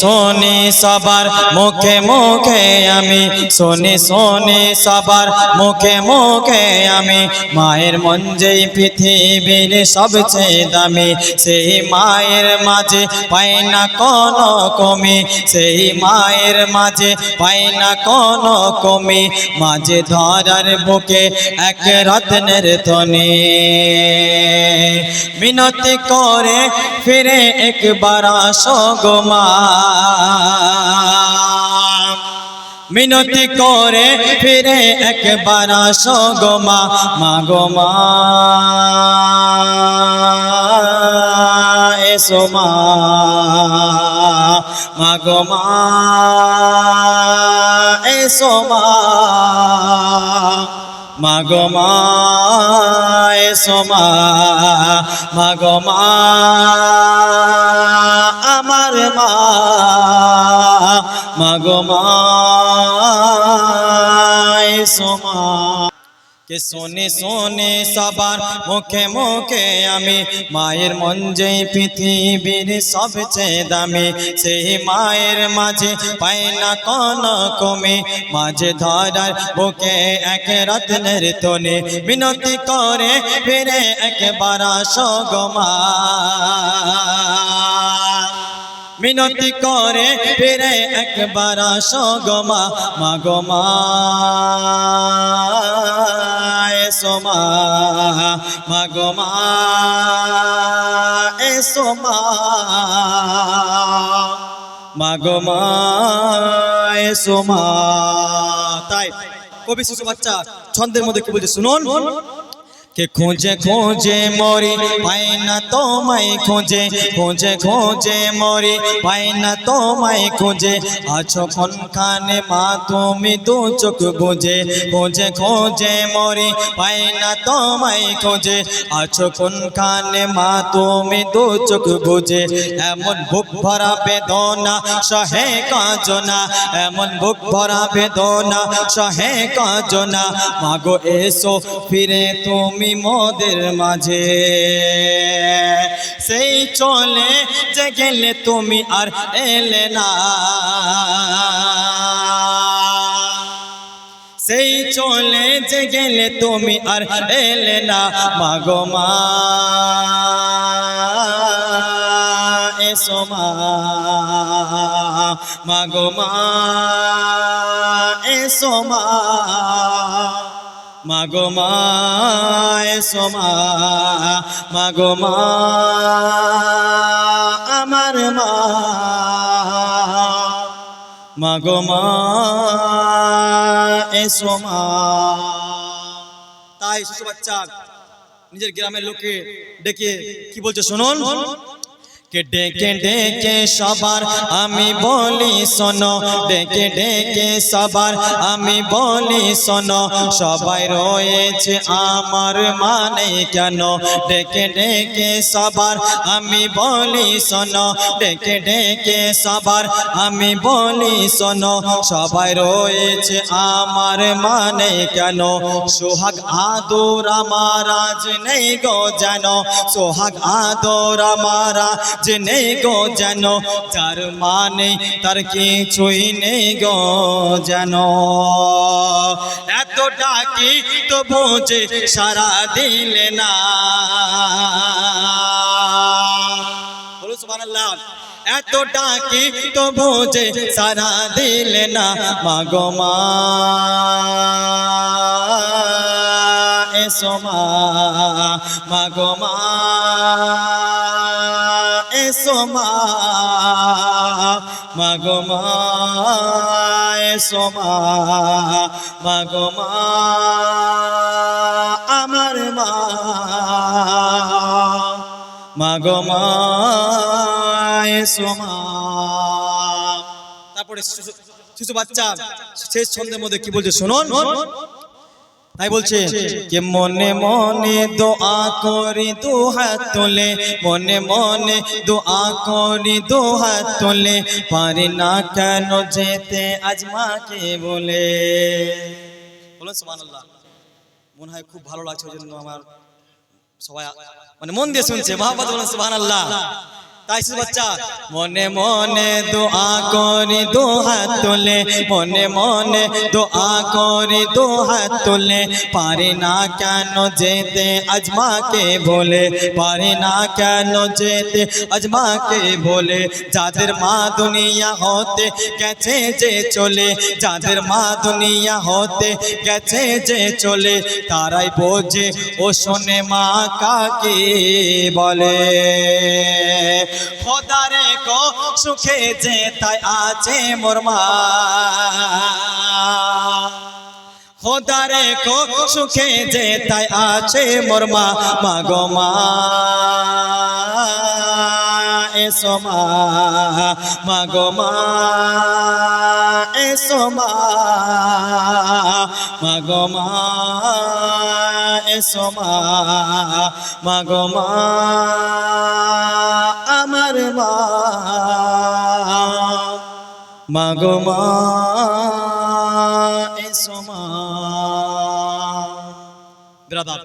শোনে সবার মুখে মুখে আমি। শোনে শোনে সবার মুখে মুখে আমি। মায়ের মন যেই পৃথিবীর সবচেয়ে দামি, সেই মায়ের মাঝে পাই না কোনো কমি। সেই মায়ের মাঝে পাই না কোনো কমি। মাঝে ধরার বুকে এক রত্নের ধনে মিনতি করে ফিরে একবার আসো মিনতি করে ফিরে একবার আসো গো মা মা গো মা। এসো মা মা গো মা। এসো মা মাগো মা। এসো মা মাগো মা মাগো মা এসো কে শোনে শোনে সবার মুখে মুখে আমি, মায়ের মন যে পৃথিবীর সবচেয়ে দামি, সেই মায়ের মাঝে পাই না কোন কমে। মাঝে ধরার বুকে এক রত্নের তনে বিনতি করে ফিরে একবার আসো গো মা। মিনতি করে, ফিরে একবার আসো মাগমা মা। মা গো মা, এসো মা। মা গো মা, এসো মা। মা গো মা, এসো মা। তাই কবি শিশু বাচ্চা, ছন্দের মধ্যে কি বলছে শুনুন। কে খোঁজে খোঁজে মরি পাই না তোমায় খোঁজে খোঁজে খোঁজে মরি পাই না তোমায় খোঁজে আছো কোনখানে মা তুমি দু চোখ বুঝে খোঁজে খোঁজে মরি পাই না তোমায় খোঁজে আছো কোনখানে মা তুমি দু চোখ বুঝে এমন বুক ভরা বেদনা সহে কাজনা এমন বুক ভরা বেদনা সহে কাজনা মাগো এসো ফিরে তুমি মোদের মাঝে। সেই চলে যে গেলে তুমি আর এলে না। সেই চলে যে গেলে তুমি আর এলে না। মাগো মা, এসো মা মাগো মা, এসো মা। মাগো মা এসো মা মাগো মা, আমার মা। মাগো মা এসো মা তাই শিশু বাচ্চা, নিজের গ্রামের লোকে ডেকে কি বলছে শুনুন? কে ডেকে ডেকে সবার, আমি বলি শোনো। ডেকে ডেকে সবার, আমি বলি শোনো। সবাই রয়েছে আমার মানে কেন? ডেকে ডেকে সবার, আমি বলি শোনো। ডেকে ডেকে সবার, আমি বলি শোনো। সবাই রয়েছে আমার মানে কেন? সোহাগ আদর আমার আজ নেই গো জানো সোহাগ আদর আমার যে নেই গো জানো যার মানে তার কিছুই নেই গো জানো এত ডাকি তো বোঝে সারা দিলে না। এত ডাকি তো বোঝে সারা দিলে না মাগো মা। এসো মা মাগো মা। মাগো মা মাগো মা, আমার মা, মাগো মা তারপরে শিশু বাচ্চা, শেষ ছন্দের মধ্যে কি বলছে? শুনুন। তাই বলছে যে মনে মনে দোয়া করি দু হাত তোলে। মনে মনে দোয়া করি দু হাত তোলে। পারি না কেন যেতে আজ মাকে বলে। বলুন সুবহানাল্লাহ। মনে হয় খুব ভালো লাগছে ওই জন্য আমার সবাই মানে মন দিয়ে শুনছে। মহাপাত বলেন সুবহানাল্লাহ। তাই বাচ্চা। মনে মনে দোয়া করি দু হাত তুলে। মনে মনে দোয়া করি দু হাত তুলে। পারি না কেন যেতে আজমাকে বলে। পারি না কেন যেতে আজমাকে বলে। যাদের মা দুনিয়া হতে গেছে যে চলে যাদের মা দুনিয়া হতে গেছে যে চলে তারাই বোঝে ও শোনে মা কাকে বলে। খোদারে কো সুখে যে তাই আছে মোর মা। খোদারে কো সুখে যে তাই আছে মোর মা। মাগো মা, এসো মা মাগো মা, এসো মা মাগো মা, এসো মা মাগো মা। আমার মা। মাগো মা এসো মা। ব্রাদার